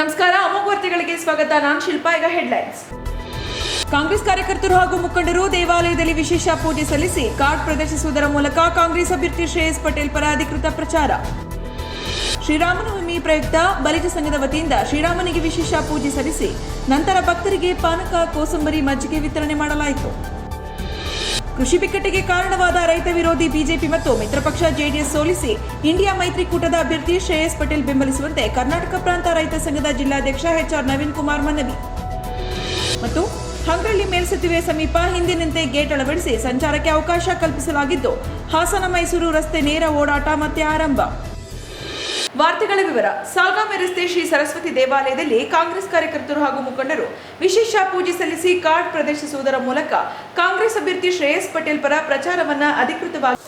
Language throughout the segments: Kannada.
ನಮಸ್ಕಾರ ಅಮೋಘ ವಾರ್ತೆಗಳಿಗೆ ಸ್ವಾಗತ. ನಾನು ಶಿಲ್ಪಾ, ಈಗ ಹೆಡ್ಲೈನ್ಸ್ ಕಾಂಗ್ರೆಸ್ ಕಾರ್ಯಕರ್ತರು ಹಾಗೂ ಮುಖಂಡರು ದೇವಾಲಯದಲ್ಲಿ ವಿಶೇಷ ಪೂಜೆ ಸಲ್ಲಿಸಿ ಕಾರ್ಡ್ ಪ್ರದರ್ಶಿಸುವುದರ ಮೂಲಕ ಕಾಂಗ್ರೆಸ್ ಅಭ್ಯರ್ಥಿ ಶ್ರೇಯಸ್ ಪಟೇಲ್ ಪರ ಅಧಿಕೃತ ಪ್ರಚಾರ. ಶ್ರೀರಾಮನವಮಿ ಪ್ರಯುಕ್ತ ಬಲಿಜ ಸಂಘದ ವತಿಯಿಂದ ಶ್ರೀರಾಮನಿಗೆ ವಿಶೇಷ ಪೂಜೆ ಸಲ್ಲಿಸಿ ನಂತರ ಭಕ್ತರಿಗೆ ಪಾನಕ, ಕೋಸಂಬರಿ, ಮಜ್ಜಿಗೆ ವಿತರಣೆ ಮಾಡಲಾಯಿತು. ಕೃಷಿ ಬಿಕ್ಕಟ್ಟಿಗೆ ಕಾರಣವಾದ ರೈತ ವಿರೋಧಿ ಬಿಜೆಪಿ ಮತ್ತು ಮಿತ್ರಪಕ್ಷ ಜೆಡಿಎಸ್ ಸೋಲಿಸಿ ಇಂಡಿಯಾ ಮೈತ್ರಿಕೂಟದ ಅಭ್ಯರ್ಥಿ ಶ್ರೇಯಸ್ ಪಟೇಲ್ ಬೆಂಬಲಿಸುವಂತೆ ಕರ್ನಾಟಕ ಪ್ರಾಂತ ರೈತ ಸಂಘದ ಜಿಲ್ಲಾಧ್ಯಕ್ಷ ಎಚ್ಆರ್ ನವೀನ್ ಕುಮಾರ್ ಮನವಿ. ಮತ್ತು ಹಂಗಳ್ಳಿ ಮೇಲ್ಸೇತುವೆ ಸಮೀಪ ಹಿಂದಿನಂತೆ ಗೇಟ್ ಅಳವಡಿಸಿ ಸಂಚಾರಕ್ಕೆ ಅವಕಾಶ ಕಲ್ಪಿಸಲಾಗಿದ್ದು ಹಾಸನ ಮೈಸೂರು ರಸ್ತೆ ನೇರ ಓಡಾಟ ಮತ್ತೆ ಆರಂಭ. ವಾರ್ತೆಗಳ ವಿವರ. ಸಾಲ್ಗಾಮೆ ರಸ್ತೆ ಶ್ರೀ ಸರಸ್ವತಿ ದೇವಾಲಯದಲ್ಲಿ ಕಾಂಗ್ರೆಸ್ ಕಾರ್ಯಕರ್ತರು ಹಾಗೂ ಮುಖಂಡರು ವಿಶೇಷ ಪೂಜೆ ಸಲ್ಲಿಸಿ ಕಾರ್ಡ್ ಪ್ರದರ್ಶಿಸುವುದರ ಮೂಲಕ ಕಾಂಗ್ರೆಸ್ ಅಭ್ಯರ್ಥಿ ಶ್ರೇಯಸ್ ಪಟೇಲ್ ಪರ ಪ್ರಚಾರವನ್ನು ಅಧಿಕೃತವಾಗಿ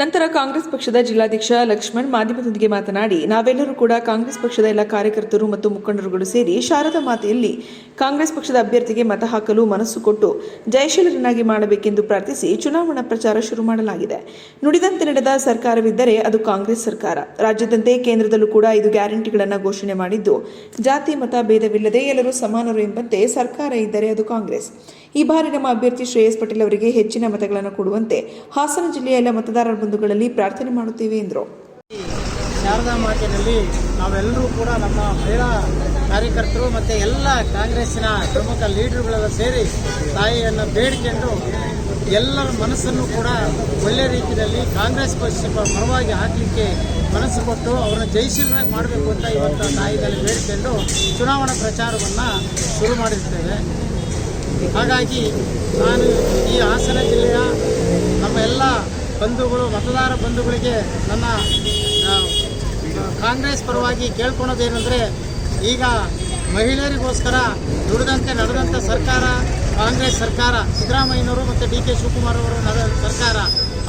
ನಂತರ ಕಾಂಗ್ರೆಸ್ ಪಕ್ಷದ ಜಿಲ್ಲಾಧ್ಯಕ್ಷ ಲಕ್ಷ್ಮಣ್ ಮಾಧ್ಯಮದೊಂದಿಗೆ ಮಾತನಾಡಿ, ನಾವೆಲ್ಲರೂ ಕೂಡ ಕಾಂಗ್ರೆಸ್ ಪಕ್ಷದ ಎಲ್ಲ ಕಾರ್ಯಕರ್ತರು ಮತ್ತು ಮುಖಂಡರುಗಳು ಸೇರಿ ಶಾರದಾ ಮಾತೆಯಲ್ಲಿ ಕಾಂಗ್ರೆಸ್ ಪಕ್ಷದ ಅಭ್ಯರ್ಥಿಗೆ ಮತ ಹಾಕಲು ಮನಸ್ಸು ಕೊಟ್ಟು ಜಯಶೀಲರನ್ನಾಗಿ ಮಾಡಬೇಕೆಂದು ಪ್ರಾರ್ಥಿಸಿ ಚುನಾವಣಾ ಪ್ರಚಾರ ಶುರು ಮಾಡಲಾಗಿದೆ. ನುಡಿದಂತೆ ನಡೆದ ಸರ್ಕಾರವಿದ್ದರೆ ಅದು ಕಾಂಗ್ರೆಸ್ ಸರ್ಕಾರ. ರಾಜ್ಯದಂತೆ ಕೇಂದ್ರದಲ್ಲೂ ಕೂಡ ಇದು ಗ್ಯಾರಂಟಿಗಳನ್ನು ಘೋಷಣೆ ಮಾಡಿದ್ದು, ಜಾತಿ, ಮತ, ಭೇದವಿಲ್ಲದೆ ಎಲ್ಲರೂ ಸಮಾನರು ಎಂಬಂತೆ ಸರ್ಕಾರ ಇದ್ದರೆ ಅದು ಕಾಂಗ್ರೆಸ್. ಈ ಬಾರಿ ನಮ್ಮ ಅಭ್ಯರ್ಥಿ ಶ್ರೇಯಸ್ ಪಟೇಲ್ ಅವರಿಗೆ ಹೆಚ್ಚಿನ ಮತಗಳನ್ನು ಕೊಡುವಂತೆ ಹಾಸನ ಜಿಲ್ಲೆಯ ಎಲ್ಲ ಮತದಾರರ ಬಂಧುಗಳಲ್ಲಿ ಪ್ರಾರ್ಥನೆ ಮಾಡುತ್ತೇವೆ ಎಂದರು. ಶಾರದಾ ಮಾತಿನಲ್ಲಿ ನಾವೆಲ್ಲರೂ ಕೂಡ ನಮ್ಮ ಮಹಿಳಾ ಕಾರ್ಯಕರ್ತರು ಮತ್ತು ಎಲ್ಲ ಕಾಂಗ್ರೆಸ್ಸಿನ ಪ್ರಮುಖ ಲೀಡರ್ಗಳೆಲ್ಲ ಸೇರಿ ತಾಯಿಯನ್ನು ಬೇಡಿಕೊಂಡು ಎಲ್ಲರ ಮನಸ್ಸನ್ನು ಕೂಡ ಒಳ್ಳೆ ರೀತಿಯಲ್ಲಿ ಕಾಂಗ್ರೆಸ್ ಪಕ್ಷ ಪರವಾಗಿ ಹಾಕಲಿಕ್ಕೆ ಮನಸ್ಸು ಕೊಟ್ಟು ಅವರನ್ನು ಜಯಶೀಲರಾಗಿ ಮಾಡಬೇಕು ಅಂತ ಇವತ್ತು ತಾಯಿನಲ್ಲಿ ಬೇಡಿಕೊಂಡು ಚುನಾವಣಾ ಪ್ರಚಾರವನ್ನು ಶುರು ಮಾಡಿರ್ತೇವೆ. ಹಾಗಾಗಿ ನಾನು ಈ ಹಾಸನ ಜಿಲ್ಲೆಯ ನಮ್ಮ ಎಲ್ಲ ಬಂಧುಗಳು, ಮತದಾರ ಬಂಧುಗಳಿಗೆ ನನ್ನ ಕಾಂಗ್ರೆಸ್ ಪರವಾಗಿ ಕೇಳ್ಕೊಳೋದೇನೆಂದರೆ ಈಗ ಮಹಿಳೆಯರಿಗೋಸ್ಕರ ದುಡಿದಂತೆ ನಡೆದಂಥ ಸರ್ಕಾರ, ಕಾಂಗ್ರೆಸ್ ಸರ್ಕಾರ, ಸಿದ್ದರಾಮಯ್ಯನವರು ಮತ್ತು ಡಿ ಕೆ ಶಿವಕುಮಾರ್ ಅವರು ನಡೆದ ಸರ್ಕಾರ.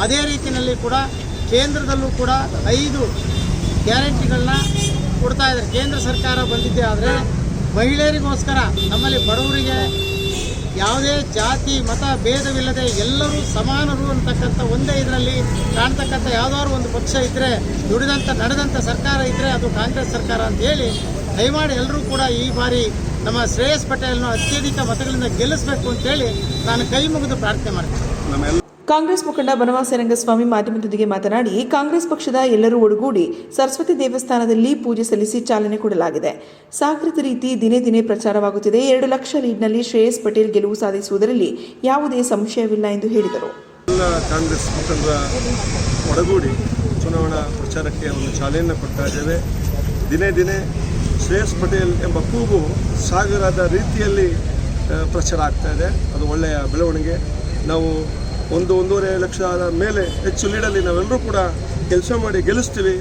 ಅದೇ ರೀತಿಯಲ್ಲಿ ಕೂಡ ಕೇಂದ್ರದಲ್ಲೂ ಕೂಡ ಐದು ಗ್ಯಾರಂಟಿಗಳನ್ನ ಕೊಡ್ತಾ ಇದ್ದಾರೆ. ಕೇಂದ್ರ ಸರ್ಕಾರ ಬಂದಿದ್ದೇ ಆದರೆ ಮಹಿಳೆಯರಿಗೋಸ್ಕರ ನಮ್ಮಲ್ಲಿ ಬಡವರಿಗೆ ಯಾವುದೇ ಜಾತಿ, ಮತ, ಭೇದವಿಲ್ಲದೆ ಎಲ್ಲರೂ ಸಮಾನರು ಅಂತಕ್ಕಂಥ ಒಂದೇ ಇದರಲ್ಲಿ ಕಾಣ್ತಕ್ಕಂಥ ಯಾವುದಾದ್ರು ಒಂದು ಪಕ್ಷ ಇದ್ದರೆ ದುಡಿದಂಥ, ನಡೆದಂಥ ಸರ್ಕಾರ ಇದ್ದರೆ ಅದು ಕಾಂಗ್ರೆಸ್ ಸರ್ಕಾರ ಅಂತ ಹೇಳಿ ದಯಮಾಡಿ ಎಲ್ಲರೂ ಕೂಡ ಈ ಬಾರಿ ನಮ್ಮ ಶ್ರೇಯಸ್ ಪಟೇಲ್ನ ಅತ್ಯಧಿಕ ಮತಗಳಿಂದ ಗೆಲ್ಲಿಸಬೇಕು ಅಂತೇಳಿ ನಾನು ಕೈ ಮುಗಿದು ಪ್ರಾರ್ಥನೆ ಮಾಡ್ತೀನಿ. ಕಾಂಗ್ರೆಸ್ ಮುಖಂಡ ಬನವಾಸಿ ರಂಗಸ್ವಾಮಿ ಮಾಧ್ಯಮದೊಂದಿಗೆ ಮಾತನಾಡಿ, ಕಾಂಗ್ರೆಸ್ ಪಕ್ಷದ ಎಲ್ಲರೂ ಒಡಗೂಡಿ ಸರಸ್ವತಿ ದೇವಸ್ಥಾನದಲ್ಲಿ ಪೂಜೆ ಸಲ್ಲಿಸಿ ಚಾಲನೆ ಕೊಡಲಾಗಿದೆ. ಸಾಕೃತ ರೀತಿ ದಿನೇ ದಿನೇ ಪ್ರಚಾರವಾಗುತ್ತಿದೆ. ಎರಡು ಲಕ್ಷ ಲೀಡ್ನಲ್ಲಿ ಶ್ರೇಯಸ್ ಪಟೇಲ್ ಗೆಲುವು ಸಾಧಿಸುವುದರಲ್ಲಿ ಯಾವುದೇ ಸಂಶಯವಿಲ್ಲ ಎಂದು ಹೇಳಿದರು. ಎಲ್ಲ ಕಾಂಗ್ರೆಸ್ ಮುಖಂಡರ ಒಡಗೂಡಿ ಚುನಾವಣಾ ಪ್ರಚಾರಕ್ಕೆ ಒಂದು ಚಾಲನೆಯನ್ನು ಕೊಡ್ತಾ ಇದ್ದೇವೆ. ದಿನೇ ದಿನೇ ಶ್ರೇಯಸ್ ಪಟೇಲ್ ಎಂಬ ಕೂಗು ಸಾಗರದ ರೀತಿಯಲ್ಲಿ ಪ್ರಚಾರ ಆಗ್ತಾ ಇದೆ. ಅದು ಒಳ್ಳೆಯ ಬೆಳವಣಿಗೆ. ನಾವು ಒಂದು ಒಂದೂವರೆ ಲಕ್ಷದ ಮೇಲೆ ಹೆಚ್ಚು ಲೀಡಲ್ಲಿ ನಾವೆಲ್ಲರೂ ಕೂಡ ಕೆಲಸ ಮಾಡಿ ಗೆಲ್ಲಿಸ್ತೀವಿ.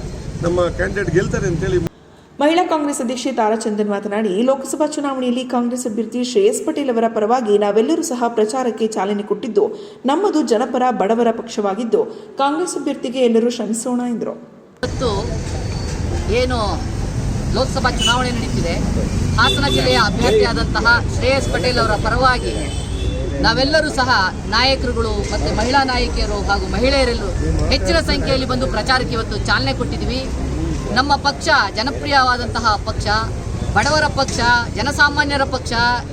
ನಮ್ಮ ಕ್ಯಾಂಡಿಡೇಟ್ ಗೆಲ್ತಾರೆ ಅಂತೇಳಿ ಮಹಿಳಾ ಕಾಂಗ್ರೆಸ್ ಅಧ್ಯಕ್ಷೆ ತಾರಾಚಂದನ್ ಮಾತನಾಡಿ ಲೋಕಸಭಾ ಚುನಾವಣೆಯಲ್ಲಿ ಕಾಂಗ್ರೆಸ್ ಅಭ್ಯರ್ಥಿ ಶ್ರೇಯಸ್ ಪಟೇಲ್ ಅವರ ಪರವಾಗಿ ನಾವೆಲ್ಲರೂ ಸಹ ಪ್ರಚಾರಕ್ಕೆ ಚಾಲನೆ ಕೊಟ್ಟಿದ್ದು ನಮ್ಮದು ಜನಪರ ಬಡವರ ಪಕ್ಷವಾಗಿದ್ದು ಕಾಂಗ್ರೆಸ್ ಅಭ್ಯರ್ಥಿಗೆ ಎಲ್ಲರೂ ಶ್ರಮಿಸೋಣ ಎಂದರು. ಇವತ್ತು ಏನು ಲೋಕಸಭಾ ಚುನಾವಣೆ ನಡೀತಿದೆ. ಹಾಸನ ಜಿಲ್ಲೆಯ ಅಭ್ಯರ್ಥಿಯಾದಂತಹ ಶ್ರೇಯಸ್ ಪಟೇಲ್ ಅವರ ಪರವಾಗಿ ನಾವೆಲ್ಲರೂ ಸಹ ನಾಯಕರುಗಳು ಮತ್ತು ಮಹಿಳಾ ನಾಯಕಿಯರು ಹಾಗೂ ಮಹಿಳೆಯರೆಲ್ಲೂ ಹೆಚ್ಚಿನ ಸಂಖ್ಯೆಯಲ್ಲಿ ಬಂದು ಪ್ರಚಾರಕ್ಕೆ ಇವತ್ತು ಚಾಲನೆ ಕೊಟ್ಟಿದ್ದೀವಿ. ನಮ್ಮ ಪಕ್ಷ ಜನಪ್ರಿಯವಾದಂತಹ ಪಕ್ಷ, ಬಡವರ ಪಕ್ಷ, ಜನಸಾಮಾನ್ಯರ ಪಕ್ಷ,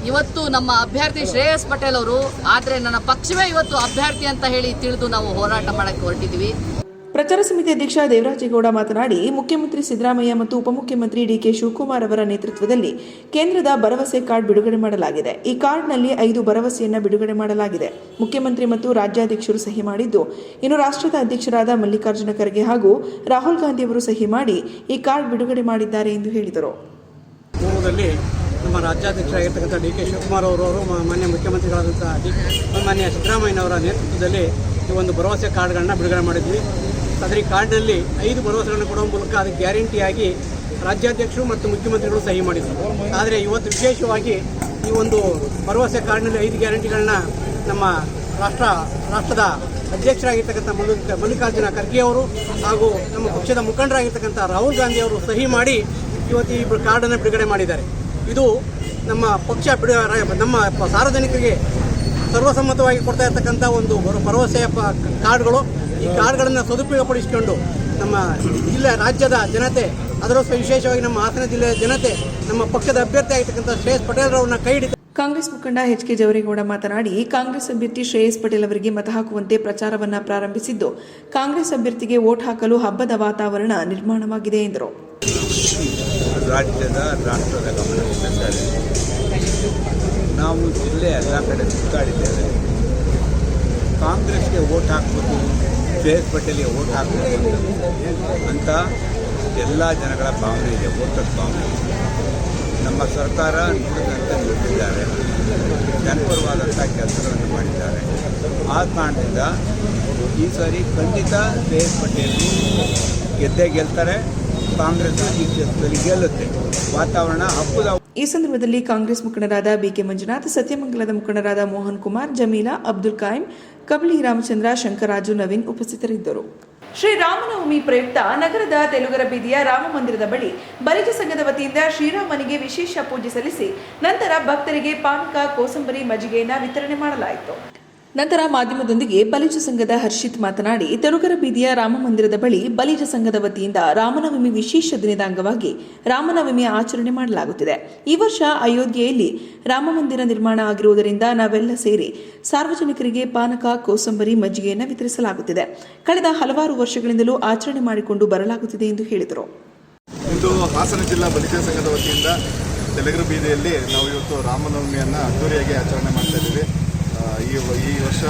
ಇವತ್ತು ನಮ್ಮ ಅಭ್ಯರ್ಥಿ ಶ್ರೇಯಸ್ ಪಟೇಲ್ ಅವರು, ಆದರೆ ನನ್ನ ಪಕ್ಷವೇ ಇವತ್ತು ಅಭ್ಯರ್ಥಿ ಅಂತ ಹೇಳಿ ತಿಳಿದು ನಾವು ಹೋರಾಟ ಮಾಡಕ್ಕೆ ಹೊರಟಿದ್ದೀವಿ. ಪ್ರಚಾರ ಸಮಿತಿ ಅಧ್ಯಕ್ಷ ದೇವರಾಜೇಗೌಡ ಮಾತನಾಡಿ, ಮುಖ್ಯಮಂತ್ರಿ ಸಿದ್ದರಾಮಯ್ಯ ಮತ್ತು ಉಪಮುಖ್ಯಮಂತ್ರಿ ಡಿಕೆ ಶಿವಕುಮಾರ್ ಅವರ ನೇತೃತ್ವದಲ್ಲಿ ಕೇಂದ್ರದ ಭರವಸೆ ಕಾರ್ಡ್ ಬಿಡುಗಡೆ ಮಾಡಲಾಗಿದೆ. ಈ ಕಾರ್ಡ್ನಲ್ಲಿ ಐದು ಭರವಸೆಯನ್ನು ಬಿಡುಗಡೆ ಮಾಡಲಾಗಿದೆ. ಮುಖ್ಯಮಂತ್ರಿ ಮತ್ತು ರಾಜ್ಯಾಧ್ಯಕ್ಷರು ಸಹಿ ಮಾಡಿದ್ದು, ಇನ್ನು ರಾಷ್ಟ್ರದ ಅಧ್ಯಕ್ಷರಾದ ಮಲ್ಲಿಕಾರ್ಜುನ ಖರ್ಗೆ ಹಾಗೂ ರಾಹುಲ್ ಗಾಂಧಿ ಅವರು ಸಹಿ ಮಾಡಿ ಈ ಕಾರ್ಡ್ ಬಿಡುಗಡೆ ಮಾಡಿದ್ದಾರೆ ಎಂದು ಹೇಳಿದರು. ನಮ್ಮ ರಾಜ್ಯಾಧ್ಯಕ್ಷರಾಗಿರ್ತಕ್ಕಂಥ ಡಿ ಕೆ ಶಿವಕುಮಾರ್ ಅವರು ಮಾನ್ಯ ಮುಖ್ಯಮಂತ್ರಿಗಳಾದಂಥ ಮಾನ್ಯ ಸಿದ್ದರಾಮಯ್ಯನವರ ನೇತೃತ್ವದಲ್ಲಿ ಈ ಒಂದು ಭರವಸೆ ಕಾರ್ಡ್ಗಳನ್ನ ಬಿಡುಗಡೆ ಮಾಡಿದ್ವಿ. ಅದರ ಈ ಕಾರ್ಡ್ನಲ್ಲಿ ಐದು ಭರವಸೆಗಳನ್ನು ಕೊಡುವ ಮೂಲಕ ಅದಕ್ಕೆ ಗ್ಯಾರಂಟಿಯಾಗಿ ರಾಜ್ಯಾಧ್ಯಕ್ಷರು ಮತ್ತು ಮುಖ್ಯಮಂತ್ರಿಗಳು ಸಹಿ ಮಾಡಿದರು. ಆದರೆ ಇವತ್ತು ವಿಶೇಷವಾಗಿ ಈ ಒಂದು ಭರವಸೆ ಕಾರ್ಡ್ನಲ್ಲಿ ಐದು ಗ್ಯಾರಂಟಿಗಳನ್ನ ನಮ್ಮ ರಾಷ್ಟ್ರ, ರಾಷ್ಟ್ರದ ಅಧ್ಯಕ್ಷರಾಗಿರ್ತಕ್ಕಂಥ ಮಲ್ಲಿಕ ಮಲ್ಲಿಕಾರ್ಜುನ ಖರ್ಗೆ ಅವರು ಹಾಗೂ ನಮ್ಮ ಪಕ್ಷದ ಮುಖಂಡರಾಗಿರ್ತಕ್ಕಂಥ ರಾಹುಲ್ ಗಾಂಧಿ ಅವರು ಸಹಿ ಮಾಡಿ ಇವತ್ತು ಈ ಕಾರ್ಡನ್ನು ಬಿಡುಗಡೆ ಮಾಡಿದ್ದಾರೆ. ಇದು ನಮ್ಮ ಪಕ್ಷ ನಮ್ಮ ಸಾರ್ವಜನಿಕರಿಗೆ ಸರ್ವಸಮ್ಮತವಾಗಿ ಕೊಡ್ತಾ ಇರ್ತಕ್ಕಂಥ ಒಂದು ಭರ- ಭರವಸೆಯ ಕಾರ್ಡ್ಗಳು. ಈ ಕಾರ್ಡ್ಗಳನ್ನು ಸದುಪಯೋಗಪಡಿಸಿಕೊಂಡು ನಮ್ಮ ಜಿಲ್ಲೆ ರಾಜ್ಯದ ಜನತೆ ಅದರ ವಿಶೇಷವಾಗಿ ನಮ್ಮ ಹಾಸನ ಜಿಲ್ಲೆಯ ಜನತೆ ನಮ್ಮ ಪಕ್ಷದ ಅಭ್ಯರ್ಥಿ ಆಗಿರ್ತಕ್ಕಂಥ ಶ್ರೇಯಸ್ ಪಟೇಲ್ ರವರನ್ನ ಕೈ ಹಿಡಿದು ಕಾಂಗ್ರೆಸ್ ಮುಖಂಡ ಎಚ್ ಕೆ ಜವರೇಗೌಡ ಮಾತನಾಡಿ ಕಾಂಗ್ರೆಸ್ ಅಭ್ಯರ್ಥಿ ಶ್ರೇಯಸ್ ಪಟೇಲ್ ಅವರಿಗೆ ಮತ ಹಾಕುವಂತೆ ಪ್ರಚಾರವನ್ನ ಪ್ರಾರಂಭಿಸಿದ್ದು ಕಾಂಗ್ರೆಸ್ ಅಭ್ಯರ್ಥಿಗೆ ವೋಟ್ ಹಾಕಲು ಹಬ್ಬದ ವಾತಾವರಣ ನಿರ್ಮಾಣವಾಗಿದೆ ಎಂದರು ರಾಜ್ಯದ ರಾಷ್ಟ್ರದ ಗಮನಕ್ಕೆ. ನಾವು ಜಿಲ್ಲೆ ಎಲ್ಲ ಕಡೆ ಸುತ್ತಾಡಿದ್ದೇವೆ ಕಾಂಗ್ರೆಸ್ಗೆ ಓಟ್ ಹಾಕ್ಬೇಕು ಶ್ರೇಯಸ್ ಪಟೇಲ್ಗೆ ಓಟ್ ಹಾಕಬೇಕು ಅಂತ ಎಲ್ಲ ಜನಗಳ ಭಾವನೆ ಇದೆ ಓಟದ ಭಾವನೆ. ನಮ್ಮ ಸರ್ಕಾರ ನೋಡಿದಂತೆ ನಿಂತಿದ್ದಾರೆ ಜನಪರವಾದಂಥ ಕೆಲಸಗಳನ್ನು ಮಾಡಿದ್ದಾರೆ. ಆ ಕಾರಣದಿಂದ ಈ ಸಾರಿ ಖಂಡಿತ ಶ್ರೇಯಸ್ ಪಟೇಲ್ ಗೆದ್ದೇ ಗೆಲ್ತಾರೆ. ಕಾಂಗ್ರೆಸ್ ಈ ವಾತಾವರಣ ಹಬ್ಬದ ಈ ಸಂದರ್ಭದಲ್ಲಿ ಕಾಂಗ್ರೆಸ್ ಮುಖಂಡರಾದ ಬಿಕೆ ಮಂಜುನಾಥ್, ಸತ್ಯಮಂಗಲದ ಮುಖಂಡರಾದ ಮೋಹನ್ ಕುಮಾರ್, ಜಮೀಲಾ, ಅಬ್ದುಲ್ ಕಾಯಂ ಕಬಳಿ ರಾಮಚಂದ್ರ ಶಂಕರಾಜು ನವೀನ್ ಉಪಸ್ಥಿತರಿದ್ದರು. ಶ್ರೀ ರಾಮನವಮಿ ಪ್ರಯುಕ್ತ ನಗರದ ತೆಲುಗರ ಬೀದಿಯ ರಾಮ ಮಂದಿರದ ಬಳಿ ಬಲಿಜ ಸಂಘದ ವತಿಯಿಂದ ಶ್ರೀರಾಮನಿಗೆ ವಿಶೇಷ ಪೂಜೆ ಸಲ್ಲಿಸಿ ನಂತರ ಭಕ್ತರಿಗೆ ಪಾನಕ, ಕೋಸಂಬರಿ, ಮಜ್ಜಿಗೆಯನ್ನ ವಿತರಣೆ ಮಾಡಲಾಯಿತು. ನಂತರ ಮಾಧ್ಯಮದೊಂದಿಗೆ ಬಲಿಜ ಸಂಘದ ಹರ್ಷಿತ್ ಮಾತನಾಡಿ, ತೆರುಗರ ಬೀದಿಯ ರಾಮ ಮಂದಿರದ ಬಳಿ ಬಲಿಜ ಸಂಘದ ವತಿಯಿಂದ ರಾಮನವಮಿ ವಿಶೇಷ ದಿನದ ಅಂಗವಾಗಿ ರಾಮನವಮಿ ಆಚರಣೆ ಮಾಡಲಾಗುತ್ತಿದೆ. ಈ ವರ್ಷ ಅಯೋಧ್ಯೆಯಲ್ಲಿ ರಾಮ ಮಂದಿರ ನಿರ್ಮಾಣ ಆಗಿರುವುದರಿಂದ ನಾವೆಲ್ಲ ಸೇರಿ ಸಾರ್ವಜನಿಕರಿಗೆ ಪಾನಕ, ಕೋಸಂಬರಿ, ಮಜ್ಜಿಗೆಯನ್ನು ವಿತರಿಸಲಾಗುತ್ತಿದೆ. ಕಳೆದ ಹಲವಾರು ವರ್ಷಗಳಿಂದಲೂ ಆಚರಣೆ ಮಾಡಿಕೊಂಡು ಬರಲಾಗುತ್ತಿದೆ ಎಂದು ಹೇಳಿದರು. ಬೀದಿಯಲ್ಲಿ ನಾವು ಇವತ್ತು ರಾಮನವಮಿಯನ್ನು ಅದ್ದೂರಿಯಾಗಿ ಆಚರಣೆ ಮಾಡ್ತಾ ಇದ್ದೀವಿ. ಈ ಈ ವರ್ಷ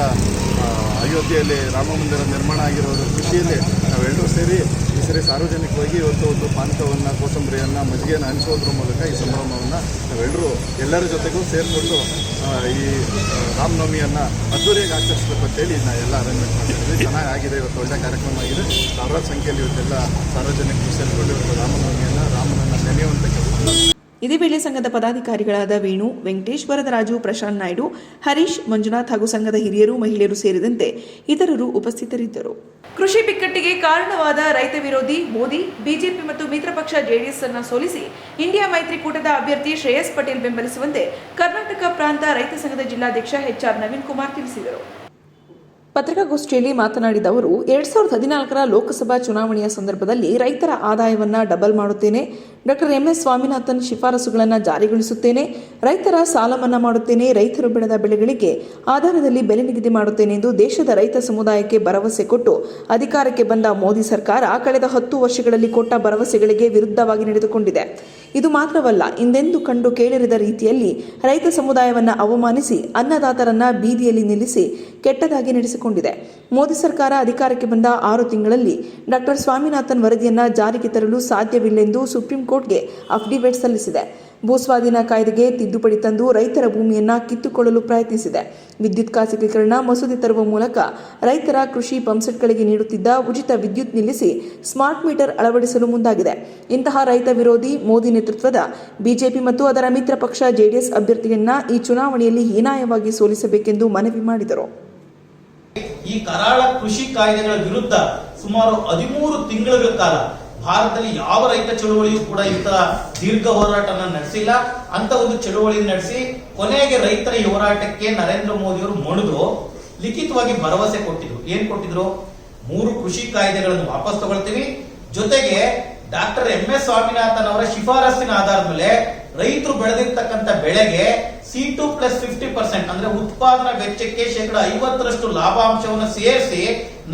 ಅಯೋಧ್ಯೆಯಲ್ಲಿ ರಾಮ ಮಂದಿರ ನಿರ್ಮಾಣ ಆಗಿರೋದ್ರ ಖುಷಿಯಲ್ಲಿ ನಾವೆಲ್ಲರೂ ಸೇರಿ ಈ ಸರಿ ಸಾರ್ವಜನಿಕವಾಗಿ ಇವತ್ತು ಒಂದು ಪಾನಕವನ್ನು, ಕೋಸಂಬರಿಯನ್ನು, ಮಜ್ಜಿಗೆಯನ್ನು ಹಂಚೋದ್ರ ಮೂಲಕ ಈ ಸಂಭ್ರಮವನ್ನು ನಾವೆಲ್ಲರೂ ಎಲ್ಲರ ಜೊತೆಗೂ ಸೇರಿಕೊಂಡು ಈ ರಾಮನವಮಿಯನ್ನು ಅದ್ದೂರಿಯಾಗಿ ಆಚರಿಸಬೇಕು ಅಂತೇಳಿ ನಾ ಎಲ್ಲ ಅರೇಂಜ್ಮೆಂಟ್ ಮಾಡ್ತೀವಿ ಚೆನ್ನಾಗಿ ಇವತ್ತು ಒಳ್ಳೆ ಕಾರ್ಯಕ್ರಮ ಆಗಿದೆ. ಸಾವಿರಾರು ಸಂಖ್ಯೆಯಲ್ಲಿ ಇವತ್ತೆಲ್ಲ ಸಾರ್ವಜನಿಕರು ಸೇರಿಕೊಂಡು ಇವತ್ತು ರಾಮನವಮಿಯನ್ನು, ರಾಮನನ್ನು ನೆನೆಯುವಂಥ ಕೆಲಸ. ಇದೇ ವೇಳೆ ಸಂಘದ ಪದಾಧಿಕಾರಿಗಳಾದ ವೇಣು, ವೆಂಕಟೇಶ್, ವರದರಾಜು, ಪ್ರಶಾಂತ್ ನಾಯ್ಡು, ಹರೀಶ್, ಮಂಜುನಾಥ್ ಹಾಗೂ ಸಂಘದ ಹಿರಿಯರು, ಮಹಿಳೆಯರು ಸೇರಿದಂತೆ ಇತರರು ಉಪಸ್ಥಿತರಿದ್ದರು. ಕೃಷಿ ಬಿಕ್ಕಟ್ಟಿಗೆ ಕಾರಣವಾದ ರೈತ ವಿರೋಧಿ ಮೋದಿ, ಬಿಜೆಪಿ ಮತ್ತು ಮಿತ್ರ ಪಕ್ಷ ಜೆಡಿಎಸ್ ಅನ್ನು ಸೋಲಿಸಿ ಇಂಡಿಯಾ ಮೈತ್ರಿಕೂಟದ ಅಭ್ಯರ್ಥಿ ಶ್ರೇಯಸ್ ಪಟೇಲ್ ಬೆಂಬಲಿಸುವಂತೆ ಕರ್ನಾಟಕ ಪ್ರಾಂತ ರೈತ ಸಂಘದ ಜಿಲ್ಲಾಧ್ಯಕ್ಷ ಎಚ್ಆರ್ ನವೀನ್ ಕುಮಾರ್ ತಿಳಿಸಿದರು. ಪತ್ರಿಕಾಗೋಷ್ಠಿಯಲ್ಲಿ ಮಾತನಾಡಿದ ಅವರು, ಎರಡ್ ಸಾವಿರದ ಹದಿನಾಲ್ಕರ ಲೋಕಸಭಾ ಚುನಾವಣೆಯ ಸಂದರ್ಭದಲ್ಲಿ ರೈತರ ಆದಾಯವನ್ನ ಡಬಲ್ ಮಾಡುತ್ತೇನೆ. ಡಾಕ್ಟರ್ ಎಂ ಎಸ್ ಸ್ವಾಮಿನಾಥನ್ ಶಿಫಾರಸುಗಳನ್ನು ಜಾರಿಗೊಳಿಸುತ್ತೇನೆ. ರೈತರ ಸಾಲ ಮನ್ನಾ ಮಾಡುತ್ತೇನೆ. ರೈತರು ಬೆಳೆದ ಬೆಳೆಗಳಿಗೆ ಆಧಾರದಲ್ಲಿ ಬೆಲೆ ನಿಗದಿ ಮಾಡುತ್ತೇನೆ ಎಂದು ದೇಶದ ರೈತ ಸಮುದಾಯಕ್ಕೆ ಭರವಸೆ ಕೊಟ್ಟು, ಅಧಿಕಾರಕ್ಕೆ ಬಂದ ಮೋದಿ ಸರ್ಕಾರ ಕಳೆದ ಹತ್ತು ವರ್ಷಗಳಲ್ಲಿ ಕೊಟ್ಟ ಭರವಸೆಗಳಿಗೆ ವಿರುದ್ಧವಾಗಿ ನಡೆದುಕೊಂಡಿದೆ. ಇದು ಮಾತ್ರವಲ್ಲ, ಇಂದೆಂದು ಕಂಡು ಕೇಳಿರದ ರೀತಿಯಲ್ಲಿ ರೈತ ಸಮುದಾಯವನ್ನು ಅವಮಾನಿಸಿ, ಅನ್ನದಾತರನ್ನ ಬೀದಿಯಲ್ಲಿ ನಿಲ್ಲಿಸಿ ಕೆಟ್ಟದಾಗಿ ನಡೆಸಿಕೊಂಡಿದೆ. ಮೋದಿ ಸರ್ಕಾರ ಅಧಿಕಾರಕ್ಕೆ ಬಂದ ಆರು ತಿಂಗಳಲ್ಲಿ ಡಾಕ್ಟರ್ ಸ್ವಾಮಿನಾಥನ್ ವರದಿಯನ್ನ ಜಾರಿಗೆ ತರಲು ಸಾಧ್ಯವಿಲ್ಲೆಂದು ಸುಪ್ರೀಂ ಕೋರ್ಟ್ಗೆ ಅಫಿಡವಿಟ್ ಸಲ್ಲಿಸಿದೆ. ಭೂಸ್ವಾಧೀನ ಕಾಯ್ದೆಗೆ ತಿದ್ದುಪಡಿ ತಂದು ರೈತರ ಭೂಮಿಯನ್ನು ಕಿತ್ತುಕೊಳ್ಳಲು ಪ್ರಯತ್ನಿಸಿದೆ. ವಿದ್ಯುತ್ ಖಾಸಗೀಕರಣ ಮಸೂದೆ ತರುವ ಮೂಲಕ ರೈತರ ಕೃಷಿ ಪಂಪ್ಸೆಟ್ಗಳಿಗೆ ನೀಡುತ್ತಿದ್ದ ಉಚಿತ ವಿದ್ಯುತ್ ನಿಲ್ಲಿಸಿ ಸ್ಮಾರ್ಟ್ ಮೀಟರ್ ಅಳವಡಿಸಲು ಮುಂದಾಗಿದೆ. ಇಂತಹ ರೈತ ವಿರೋಧಿ ಮೋದಿ ನೇತೃತ್ವದ ಬಿಜೆಪಿ ಮತ್ತು ಅದರ ಮಿತ್ರ ಪಕ್ಷ ಜೆಡಿಎಸ್ ಅಭ್ಯರ್ಥಿಯನ್ನ ಈ ಚುನಾವಣೆಯಲ್ಲಿ ಹೀನಾಯವಾಗಿ ಸೋಲಿಸಬೇಕೆಂದು ಮನವಿ ಮಾಡಿದರು. ಈ ಕರಾಳ ಕೃಷಿ ಕಾಯ್ದೆಗಳ ವಿರುದ್ಧ ಸುಮಾರು ಹದಿಮೂರು ತಿಂಗಳ ಕಾಲ ಭಾರತದಲ್ಲಿ ಯಾವ ರೈತ ಚಳುವಳಿಯೂ ಕೂಡ ಇಂತಹ ದೀರ್ಘ ಹೋರಾಟನ ನಡೆಸಿಲ್ಲ. ಅಂತ ಒಂದು ಚಳುವಳಿ ನಡೆಸಿ ಕೊನೆಗೆ ರೈತರ ಹೋರಾಟಕ್ಕೆ ನರೇಂದ್ರ ಮೋದಿ ಅವರು ಮಣಿದು ಲಿಖಿತವಾಗಿ ಭರವಸೆ ಕೊಟ್ಟಿದ್ರು. ಏನ್ ಕೊಟ್ಟಿದ್ರು? ಮೂರು ಕೃಷಿ ಕಾಯ್ದೆಗಳನ್ನು ವಾಪಸ್ ತಗೊಳ್ತೀವಿ. ಜೊತೆಗೆ ಡಾಕ್ಟರ್ ಎಂ ಎಸ್ ಸ್ವಾಮಿನಾಥನ್ ಅವರ ಶಿಫಾರಸ್ಸಿನ ಆಧಾರದ ಮೇಲೆ ರೈತರು ಬೆಳೆದಿರ್ತಕ್ಕಂಥ ಬೆಳೆಗೆ C two plus fifty percent ಅಂದ್ರೆ ಉತ್ಪಾದನಾ ವೆಚ್ಚಕ್ಕೆ ಶೇಕಡ ಐವತ್ತರಷ್ಟು ಲಾಭಾಂಶವನ್ನು ಸೇರಿಸಿ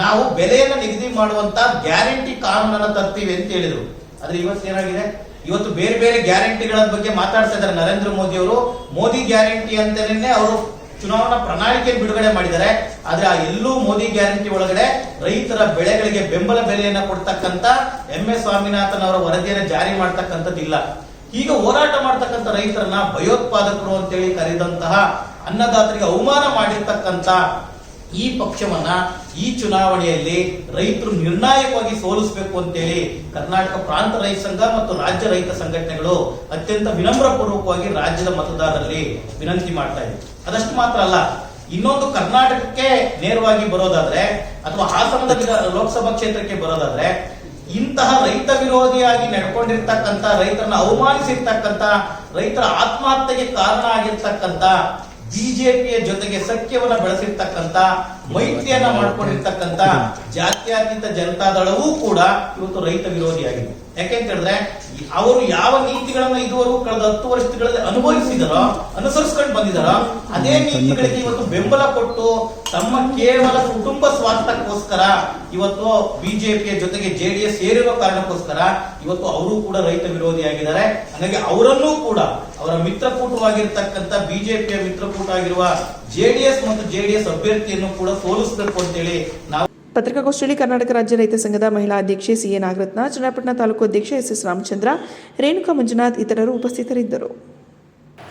ನಾವು ಬೆಲೆಯನ್ನು ನಿಗದಿ ಮಾಡುವಂತ ಗ್ಯಾರಂಟಿ ಕಾನೂನನ್ನು ತರ್ತೀವಿ ಅಂತ ಹೇಳಿದ್ರು. ಆದ್ರೆ ಇವತ್ತು ಏನಾಗಿದೆ? ಇವತ್ತು ಬೇರೆ ಬೇರೆ ಗ್ಯಾರಂಟಿಗಳ ಬಗ್ಗೆ ಮಾತಾಡ್ತಾ ಇದ್ದಾರೆ ನರೇಂದ್ರ ಮೋದಿ ಅವರು. ಮೋದಿ ಗ್ಯಾರಂಟಿ ಅಂತಲೇ ಅವರು ಚುನಾವಣಾ ಪ್ರಣಾಳಿಕೆ ಬಿಡುಗಡೆ ಮಾಡಿದ್ದಾರೆ. ಆದ್ರೆ ಆ ಎಲ್ಲೂ ಮೋದಿ ಗ್ಯಾರಂಟಿ ಒಳಗಡೆ ರೈತರ ಬೆಳೆಗಳಿಗೆ ಬೆಂಬಲ ಬೆಲೆಯನ್ನು ಕೊಡ್ತಕ್ಕಂತ ಎಂ ಎಸ್ ಸ್ವಾಮಿನಾಥನ್ ಅವರ ವರದಿಯನ್ನು ಜಾರಿ ಮಾಡ್ತಕ್ಕಂಥದ್ದಿಲ್ಲ. ಈಗ ಹೋರಾಟ ಮಾಡ್ತಕ್ಕಂಥ ರೈತರನ್ನ ಭಯೋತ್ಪಾದಕರು ಅಂತೇಳಿ ಕರೆದಂತಹ ಅನ್ನದಾತರಿಗೆ ಅವಮಾನ ಮಾಡಿರ್ತಕ್ಕಂಥ ಈ ಪಕ್ಷವನ್ನ ಈ ಚುನಾವಣೆಯಲ್ಲಿ ರೈತರು ನಿರ್ಣಾಯಕವಾಗಿ ಸೋಲಿಸಬೇಕು ಅಂತೇಳಿ ಕರ್ನಾಟಕ ಪ್ರಾಂತ ರೈತ ಸಂಘ ಮತ್ತು ರಾಜ್ಯ ರೈತ ಸಂಘಟನೆಗಳು ಅತ್ಯಂತ ವಿನಮ್ರ ಪೂರ್ವಕವಾಗಿ ರಾಜ್ಯದ ಮತದಾರರಲ್ಲಿ ವಿನಂತಿ ಮಾಡ್ತಾ ಇದೆ. ಅದಷ್ಟು ಮಾತ್ರ ಅಲ್ಲ, ಇನ್ನೊಂದು ಕರ್ನಾಟಕಕ್ಕೆ ನೇರವಾಗಿ ಬರೋದಾದ್ರೆ ಅಥವಾ ಹಾಸನದ ಲೋಕಸಭಾ ಕ್ಷೇತ್ರಕ್ಕೆ ಬರೋದಾದ್ರೆ ಇಂತಹ ರೈತ ವಿರೋಧಿಯಾಗಿ ನಡ್ಕೊಂಡಿರ್ತಕ್ಕಂಥ, ರೈತರನ್ನ ಅವಮಾನಿಸಿರ್ತಕ್ಕಂಥ, ರೈತರ ಆತ್ಮಹತ್ಯೆಗೆ ಕಾರಣ ಆಗಿರ್ತಕ್ಕಂಥ, ಬಿಜೆಪಿಯ ಜೊತೆಗೆ ಸಖ್ಯವನ್ನ ಬೆಳೆಸಿರ್ತಕ್ಕಂತ ಮೈತ್ರಿಯನ್ನ ಮಾಡ್ಕೊಂಡಿರ್ತಕ್ಕಂತ ಜಾತ್ಯಾತೀತ ಜನತಾದಳವೂ ಕೂಡ ಇವತ್ತು ರೈತ ವಿರೋಧಿಯಾಗಿದೆ. ಯಾಕೆಂತ ಹೇಳಿದ್ರೆ ಅವರು ಯಾವ ನೀತಿಗಳನ್ನ ಇದುವರೆಗೂ ಕಳೆದ ಹತ್ತು ವರ್ಷಗಳಲ್ಲಿ ಅನುಭವಿಸಿದಾರೋ ಅನುಸರಿಸ್ಕೊಂಡು ಬಂದಿದಾರೋ ಅದೇ ನೀತಿಗಳಿಗೆ ಇವತ್ತು ಬೆಂಬಲ ಕೊಟ್ಟು ತಮ್ಮ ಕೇವಲ ಕುಟುಂಬ ಸ್ವಾರ್ಥಕ್ಕೋಸ್ಕರ ಇವತ್ತು ಬಿಜೆಪಿಯ ಜೊತೆಗೆ ಜೆಡಿಎಸ್ ಸೇರಿರೋ ಕಾರಣಕ್ಕೋಸ್ಕರ ಇವತ್ತು ಅವರು ಕೂಡ ರೈತ ವಿರೋಧಿಯಾಗಿದ್ದಾರೆ ಹಾಗಾಗಿ ಅವರನ್ನೂ ಕೂಡ ಅವರ ಮಿತ್ರಕೂಟವಾಗಿರ್ತಕ್ಕಂಥ ಬಿಜೆಪಿಯ ಮಿತ್ರಕೂಟ ಆಗಿರುವ ಜೆಡಿಎಸ್ ಮತ್ತು ಜೆಡಿಎಸ್ ಅಭ್ಯರ್ಥಿಯನ್ನು ಕೂಡ ಸೋಲಿಸಬೇಕು ಅಂತೇಳಿ ನಾವು ಪತ್ರಿಕಾಗೋಷ್ಠಿಯಲ್ಲಿ ಕರ್ನಾಟಕ ರಾಜ್ಯ ರೈತ ಸಂಘದ ಮಹಿಳಾ ಅಧ್ಯಕ್ಷೆ ಸಿಎ ನಾಗರತ್ನ, ಚನ್ನಪಟ್ಟಣ ತಾಲೂಕು ಅಧ್ಯಕ್ಷ ಎಸ್ ಎಸ್ ರಾಮಚಂದ್ರ, ರೇಣುಕಾ ಮಂಜುನಾಥ್ ಇತರರು ಉಪಸ್ಥಿತರಿದ್ದರು.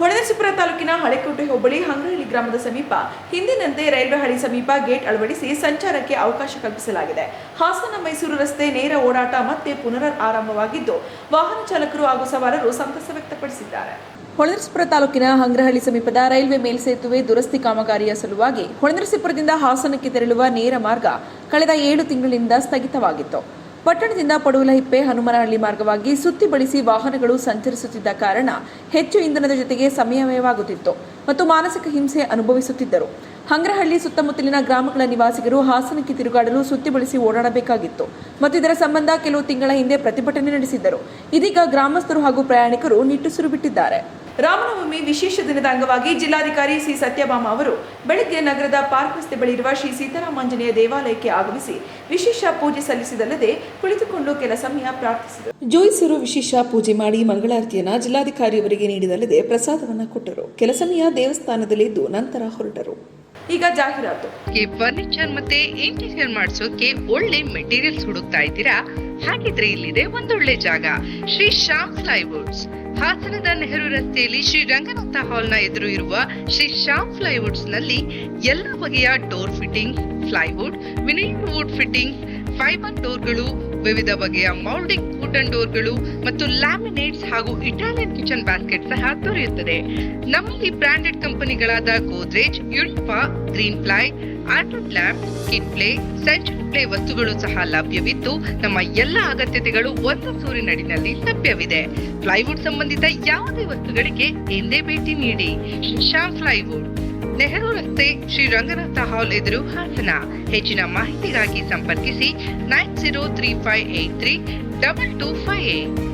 ಹೊಳೆಸಿಪುರ ತಾಲೂಕಿನ ಹಳೆಕೋಟೆ ಹೋಬಳಿ ಹಂಗ್ರಹಳ್ಳಿ ಗ್ರಾಮದ ಸಮೀಪ ಹಿಂದಿನಂತೆ ರೈಲ್ವೆ ಹಳಿ ಸಮೀಪ ಗೇಟ್ ಅಳವಡಿಸಿ ಸಂಚಾರಕ್ಕೆ ಅವಕಾಶ ಕಲ್ಪಿಸಲಾಗಿದೆ. ಹಾಸನ ಮೈಸೂರು ರಸ್ತೆ ನೇರ ಓಡಾಟ ಮತ್ತೆ ಪುನರ್ ಆರಂಭವಾಗಿದ್ದು ವಾಹನ ಚಾಲಕರು ಹಾಗೂ ಸವಾರರು ಸಂತಸ ವ್ಯಕ್ತಪಡಿಸಿದ್ದಾರೆ. ಹೊಳೆನರಸೀಪುರ ತಾಲೂಕಿನ ಹಂಗ್ರಹಳ್ಳಿ ಸಮೀಪದ ರೈಲ್ವೆ ಮೇಲ್ಸೇತುವೆ ದುರಸ್ತಿ ಕಾಮಗಾರಿಯ ಸಲುವಾಗಿ ಹೊಳೆನರಸೀಪುರದಿಂದ ಹಾಸನಕ್ಕೆ ತೆರಳುವ ನೇರ ಮಾರ್ಗ ಕಳೆದ ಏಳು ತಿಂಗಳಿಂದ ಸ್ಥಗಿತವಾಗಿತ್ತು. ಪಟ್ಟಣದಿಂದ ಪಡುವಲಹಿಪ್ಪೆ, ಹನುಮನಹಳ್ಳಿ ಮಾರ್ಗವಾಗಿ ಸುತ್ತಿ ಬಳಸಿ ವಾಹನಗಳು ಸಂಚರಿಸುತ್ತಿದ್ದ ಕಾರಣ ಹೆಚ್ಚು ಇಂಧನದ ಜೊತೆಗೆ ಸಮಯ ವ್ಯಯವಾಗುತ್ತಿತ್ತು ಮತ್ತು ಮಾನಸಿಕ ಹಿಂಸೆ ಅನುಭವಿಸುತ್ತಿದ್ದರು. ಹಂಗ್ರಹಳ್ಳಿ ಸುತ್ತಮುತ್ತಲಿನ ಗ್ರಾಮಗಳ ನಿವಾಸಿಗರು ಹಾಸನಕ್ಕೆ ತಿರುಗಾಡಲು ಸುತ್ತಿ ಬಳಸಿ ಓಡಾಡಬೇಕಾಗಿತ್ತು ಮತ್ತು ಇದರ ಸಂಬಂಧ ಕೆಲವು ತಿಂಗಳ ಹಿಂದೆ ಪ್ರತಿಭಟನೆ ನಡೆಸಿದ್ದರು. ಇದೀಗ ಗ್ರಾಮಸ್ಥರು ಹಾಗೂ ಪ್ರಯಾಣಿಕರು ನಿಟ್ಟುಸಿರು ಬಿಟ್ಟಿದ್ದಾರೆ. ರಾಮನವಮಿ ವಿಶೇಷ ದಿನದ ಅಂಗವಾಗಿ ಜಿಲ್ಲಾಧಿಕಾರಿ ಸಿ ಸತ್ಯಭಾಮ ಅವರು ಬೆಳಗ್ಗೆ ನಗರದ ಪಾರ್ಕ್ ರಸ್ತೆ ಬಳಿ ಇರುವ ಶ್ರೀ ಸೀತಾರಾಮಾಂಜನೇಯ ದೇವಾಲಯಕ್ಕೆ ಆಗಮಿಸಿ ವಿಶೇಷ ಪೂಜೆ ಸಲ್ಲಿಸಿದಲ್ಲದೆ ಕುಳಿತುಕೊಂಡು ಕೆಲ ಸಮಯ ಪ್ರಾರ್ಥಿಸಿದರು. ಜೋಯಿಸರು ವಿಶೇಷ ಪೂಜೆ ಮಾಡಿ ಮಂಗಳಾರತಿಯನ್ನ ಜಿಲ್ಲಾಧಿಕಾರಿಯವರಿಗೆ ನೀಡಿದಲ್ಲದೆ ಪ್ರಸಾದವನ್ನ ಕೊಟ್ಟರು. ಕೆಲ ಸಮಯ ದೇವಸ್ಥಾನದಲ್ಲಿದ್ದು ನಂತರ ಹೊರಟರು. ಈಗ ಜಾಹೀರಾತು. ಫರ್ನಿಚರ್ ಮತ್ತೆ ಇಂಟೀರಿಯರ್ ಮಾಡಿಸೋಕೆ ಒಳ್ಳೆ ಮೆಟೀರಿಯಲ್ಸ್ ಹುಡುಕ್ತಾ ಇದ್ದೀರಾ? ಹಾಗಿದ್ರೆ ಇಲ್ಲಿದೆ ಒಂದೊಳ್ಳೆ ಜಾಗ. ಶ್ರೀ ಶ್ಯಾಮ್ ಪ್ಲೈವುಡ್ಸ್. ಹಾಸನದ ನೆಹರು ರಸ್ತೆಯಲ್ಲಿ ಶ್ರೀ ರಂಗನಾಥ ಹಾಲ್ನ ಎದುರು ಇರುವ ಶ್ರೀ ಶ್ಯಾಮ್ ಫ್ಲೈವುಡ್ಸ್ನಲ್ಲಿ ಎಲ್ಲ ಬಗೆಯ door fitting plywood vinyl wood fitting, fibre ಡೋರ್ಗಳು ವಿವಿಧ ಬಗೆಯ ಮೌಲ್ಡಿಂಗ್ ವುಡನ್ ಡೋರ್ಗಳು ಮತ್ತು ಲ್ಯಾಮಿನೇಟ್ಸ್ ಹಾಗೂ ಇಟಾಲಿಯನ್ ಕಿಚನ್ ಬ್ಯಾಸ್ಕೆಟ್ ಸಹ ದೊರೆಯುತ್ತದೆ. ನಮ್ಮಲ್ಲಿ ಬ್ರಾಂಡೆಡ್ ಕಂಪನಿಗಳಾದ ಗೋದ್ರೇಜ್ ಯುಲ್ಫಾ green ply ಆರ್ಟನ್ lamp kit ply century ply ವಸ್ತುಗಳು ಸಹ ಲಭ್ಯವಿದ್ದು, ನಮ್ಮ ಎಲ್ಲ ಅಗತ್ಯತೆಗಳು ಒಂದು ಸೂರಿನಡಿನಲ್ಲಿ ಲಭ್ಯವಿದೆ. ಪ್ಲೈವುಡ್ ಸಂಬಂಧಿತ ಯಾವುದೇ ವಸ್ತುಗಳಿಗೆ ಎಂದೇ ಭೇಟಿ ನೀಡಿ. ಶ್ಯಾಮ್ ಪ್ಲೈವುಡ್. ನೆಹರು ರಸ್ತೆ ಶ್ರೀ ರಂಗನಾಥ ಹಾಲ್ ಎದುರು ಹಾಸನ. ಹೆಚ್ಚಿನ ಮಾಹಿತಿಗಾಗಿ ಸಂಪರ್ಕಿಸಿ nine zero three five eight three double two five eight.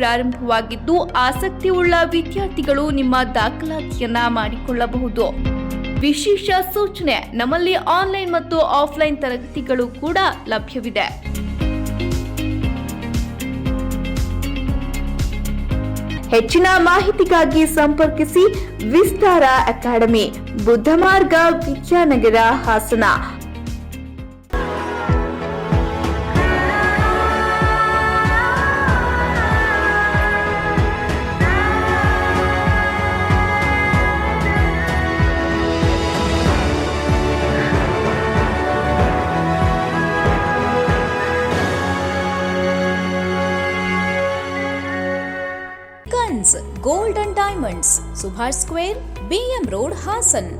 ಪ್ರಾರಂಭವಾಗಿದ್ದು ಆಸಕ್ತಿಯುಳ್ಳ ವಿದ್ಯಾರ್ಥಿಗಳು ನಿಮ್ಮ ದಾಖಲಾತಿಯನ್ನ ಮಾಡಿಕೊಳ್ಳಬಹುದು. ವಿಶೇಷ ಸೂಚನೆ ನಮ್ಮಲ್ಲಿ ಆನ್ಲೈನ್ ಮತ್ತು ಆಫ್ಲೈನ್ ತರಗತಿಗಳು ಕೂಡ ಲಭ್ಯವಿದೆ. ಹೆಚ್ಚಿನ ಮಾಹಿತಿಗಾಗಿ ಸಂಪರ್ಕಿಸಿ Vistara academy Buddhamarga Vidyanagara Hassan. Subhash square BM road Hassan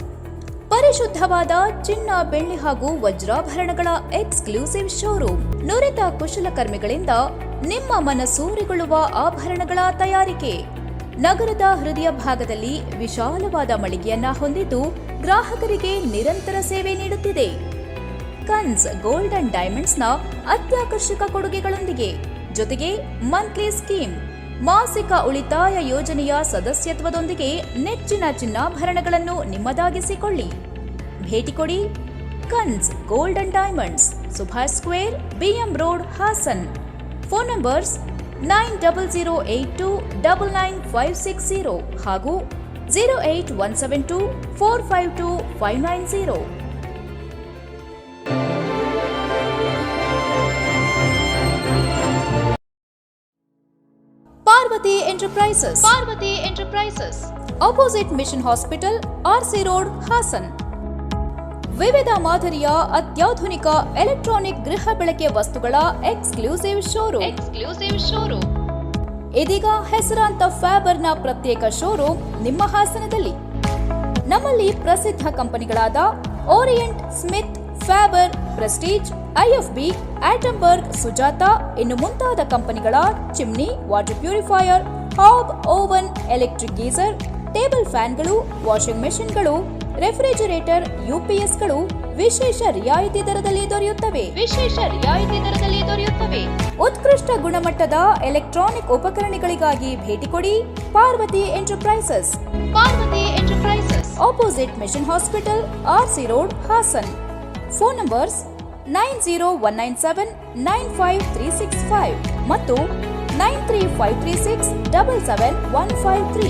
ಪರಿಶುದ್ಧವಾದ ಚಿನ್ನ, ಬೆಳ್ಳಿ ಹಾಗೂ ವಜ್ರಾಭರಣಗಳ ಎಕ್ಸ್ಕ್ಲೂಸಿವ್ ಶೋರೂಮ್ ನುರಿತ ಕುಶಲಕರ್ಮಿಗಳಿಂದ ನಿಮ್ಮ ಮನಸೂರೆಗೊಳ್ಳುವ ಆಭರಣಗಳ ತಯಾರಿಕೆ. ನಗರದ ಹೃದಯ ಭಾಗದಲ್ಲಿ ವಿಶಾಲವಾದ ಮಳಿಗೆಯನ್ನ ಹೊಂದಿದ್ದು ಗ್ರಾಹಕರಿಗೆ ನಿರಂತರ ಸೇವೆ ನೀಡುತ್ತಿದೆ. ಕನ್ಸ್ ಗೋಲ್ಡ್ ಅಂಡ್ ಡೈಮಂಡ್ಸ್ನ ಅತ್ಯಾಕರ್ಷಕ ಕೊಡುಗೆಗಳೊಂದಿಗೆ ಜೊತೆಗೆ ಮಂತ್ಲಿ ಸ್ಕೀಮ್ ಮಾಸಿಕ ಉಳಿತಾಯ ಯೋಜನೆಯ ಸದಸ್ಯತ್ವದೊಂದಿಗೆ ನೆಚ್ಚಿನ ಚಿನ್ನಾಭರಣಗಳನ್ನು ನಿಮ್ಮದಾಗಿಸಿಕೊಳ್ಳಿ. ಭೇಟಿ ಕೊಡಿ ಕನ್ಸ್ gold diamonds, Subhash square, BM road, Hassan. Phone numbers nine double zero eight two double nine five six zero ಹಾಗೂ zero eight one seven two four five two five nine zero. Parvati enterprises. Parvati enterprises. Opposite mission hospital RC road Hassan ವಿವಿಧ ಮಾದರಿಯ ಅತ್ಯಾಧುನಿಕ ಎಲೆಕ್ಟ್ರಾನಿಕ್ ಗೃಹ ಬಳಕೆ ವಸ್ತುಗಳ ಎಕ್ಸ್ಕ್ಲೂಸಿವ್ ಶೋರೂಮ್ ಎಕ್ಸ್ಕ್ಲೂಸಿವ್ ಶೋರೂಮ್ ಇದೀಗ ಹೆಸರಾಂತ ಫ್ಯಾಬರ್ನ ಪ್ರತ್ಯೇಕ ಶೋರೂಮ್ ನಿಮ್ಮ ಹಾಸನದಲ್ಲಿ. ನಮ್ಮಲ್ಲಿ ಪ್ರಸಿದ್ಧ ಕಂಪನಿಗಳಾದ Orient Smith Faber Prestige IFB Atomberg Sujata ಇನ್ನು ಮುಂತಾದ ಕಂಪನಿಗಳ chimney water purifier hob oven electric geyser table ಫ್ಯಾನ್ಗಳು washing ಮೆಷಿನ್ಗಳು ರೆಫ್ರಿಜರೇಟರ್ ಯುಪಿಎಸ್ಗಳು ವಿಶೇಷ ರಿಯಾಯಿತಿ ದರದಲ್ಲಿ ದೊರೆಯುತ್ತವೆ. ವಿಶೇಷ ರಿಯಾಯಿತಿ ದರದಲ್ಲಿ ದೊರೆಯುತ್ತವೆ. ಉತ್ಕೃಷ್ಟ ಗುಣಮಟ್ಟದ ಎಲೆಕ್ಟ್ರಾನಿಕ್ ಉಪಕರಣಗಳಿಗಾಗಿ ಭೇಟಿ ಕೊಡಿ Parvati enterprises. Parvati enterprises. Opposite mission hospital RC road Hassan phone numbers nine zero one nine seven nine five three six five ಮತ್ತು nine three five three six double seven one five three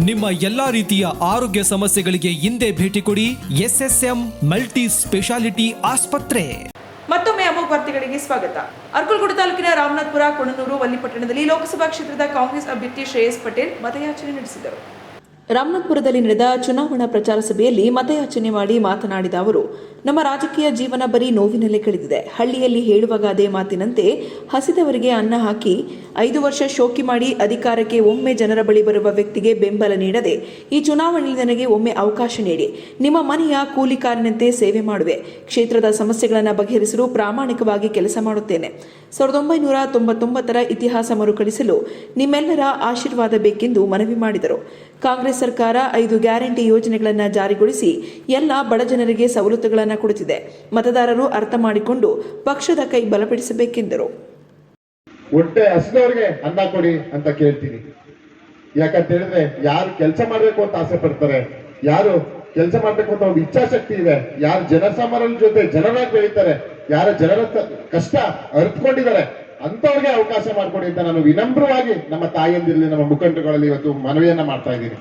ನಿಮ್ಮ ಎಲ್ಲಾ ರೀತಿಯ ಆರೋಗ್ಯ ಸಮಸ್ಯೆಗಳಿಗೆ ಹಿಂದೆ ಭೇಟಿ ಕೊಡಿ ಎಂ ಮಲ್ಟಿ ಸ್ಪೆಷಾಲಿಟಿ ಆಸ್ಪತ್ರೆ. ಮತ್ತೊಮ್ಮೆ ಅಮೋಘ ವಾರ್ತೆಗಳಿಗೆ ಸ್ವಾಗತ. ಅರ್ಕಲ್ಗೂಡು ತಾಲೂಕಿನ ರಾಮನಾಥ್ಪುರ ಕೊಣನೂರು ವಲ್ಲಿಪಟ್ಟಣದಲ್ಲಿ ಲೋಕಸಭಾ ಕ್ಷೇತ್ರದ ಕಾಂಗ್ರೆಸ್ ಅಭ್ಯರ್ಥಿ ಶ್ರೇಯಸ್ ಪಟೇಲ್ ಮತಯಾಚನೆ ನಡೆಸಿದರು. ರಾಮನಾಥ್ಪುರದಲ್ಲಿ ನಡೆದ ಚುನಾವಣಾ ಪ್ರಚಾರ ಸಭೆಯಲ್ಲಿ ಮತಯಾಚನೆ ಮಾಡಿ ಮಾತನಾಡಿದ ಅವರು ನಮ್ಮ ರಾಜಕೀಯ ಜೀವನ ಬರೀ ನೋವಿನಲ್ಲೇ ಕಳೆದಿದೆ. ಹಳ್ಳಿಯಲ್ಲಿ ಹೇಳುವಾಗ ಅದೇ ಮಾತಿನಂತೆ ಹಸಿದವರಿಗೆ ಅನ್ನ ಹಾಕಿ ಐದು ವರ್ಷ ಶೋಕಿ ಮಾಡಿ ಅಧಿಕಾರಕ್ಕೆ ಒಮ್ಮೆ ಜನರ ಬಳಿ ಬರುವ ವ್ಯಕ್ತಿಗೆ ಬೆಂಬಲ ನೀಡದೆ ಈ ಚುನಾವಣೆಯಲ್ಲಿ ನನಗೆ ಒಮ್ಮೆ ಅವಕಾಶ ನೀಡಿ. ನಿಮ್ಮ ಮನೆಯ ಕೂಲಿ ಕಾರಿನಂತೆ ಸೇವೆ ಮಾಡುವೆ. ಕ್ಷೇತ್ರದ ಸಮಸ್ಯೆಗಳನ್ನು ಬಗೆಹರಿಸಲು ಪ್ರಾಮಾಣಿಕವಾಗಿ ಕೆಲಸ ಮಾಡುತ್ತೇನೆ. ಸಾವಿರದ ಒಂಬೈನೂರ ತೊಂಬತ್ತೊಂಬತ್ತರ ಇತಿಹಾಸ ಮರುಕಳಿಸಲು ನಿಮ್ಮೆಲ್ಲರ ಆಶೀರ್ವಾದ ಬೇಕೆಂದು ಮನವಿ ಮಾಡಿದರು. ಕಾಂಗ್ರೆಸ್ ಸರ್ಕಾರ ಐದು ಗ್ಯಾರಂಟಿ ಯೋಜನೆಗಳನ್ನು ಜಾರಿಗೊಳಿಸಿ ಎಲ್ಲ ಬಡ ಜನರಿಗೆ ಸವಲತ್ತುಗಳನ್ನು ಕೊಡುತ್ತಿದೆ. ಮತದಾರರು ಅರ್ಥ ಮಾಡಿಕೊಂಡು ಪಕ್ಷದ ಕೈ ಬಲಪಡಿಸಬೇಕೆಂದರು. ಹೊಟ್ಟೆ ಹಸಿದವ್ರಿಗೆ ಅನ್ನ ಕೊಡಿ ಅಂತ ಕೇಳ್ತೀನಿ. ಯಾಕಂತ ಹೇಳಿದ್ರೆ ಯಾರು ಕೆಲಸ ಮಾಡ್ಬೇಕು ಅಂತ ಆಸೆ ಪಡ್ತಾರೆ, ಯಾರು ಕೆಲಸ ಮಾಡ್ಬೇಕು ಅಂತ ಒಂದು ಇಚ್ಛಾಶಕ್ತಿ ಇದೆ, ಯಾರು ಜನಸಾಮಾನ್ಯರ ಜೊತೆ ಜನರಾಗಿ ಬೆಳೀತಾರೆ, ಯಾರ ಜನರ ಕಷ್ಟ ಅರ್ಥಕೊಂಡಿದ್ದಾರೆ ಅಂತವ್ರಿಗೆ ಅವಕಾಶ ಮಾಡಿಕೊಡಿ ಅಂತ ನಾನು ವಿನಮ್ರವಾಗಿ ನಮ್ಮ ತಾಯಿಯಂದಿರಲಿ ನಮ್ಮ ಮುಖಂಡಗಳಲ್ಲಿ ಇವತ್ತು ಮನವಿಯನ್ನ ಮಾಡ್ತಾ ಇದ್ದೀನಿ.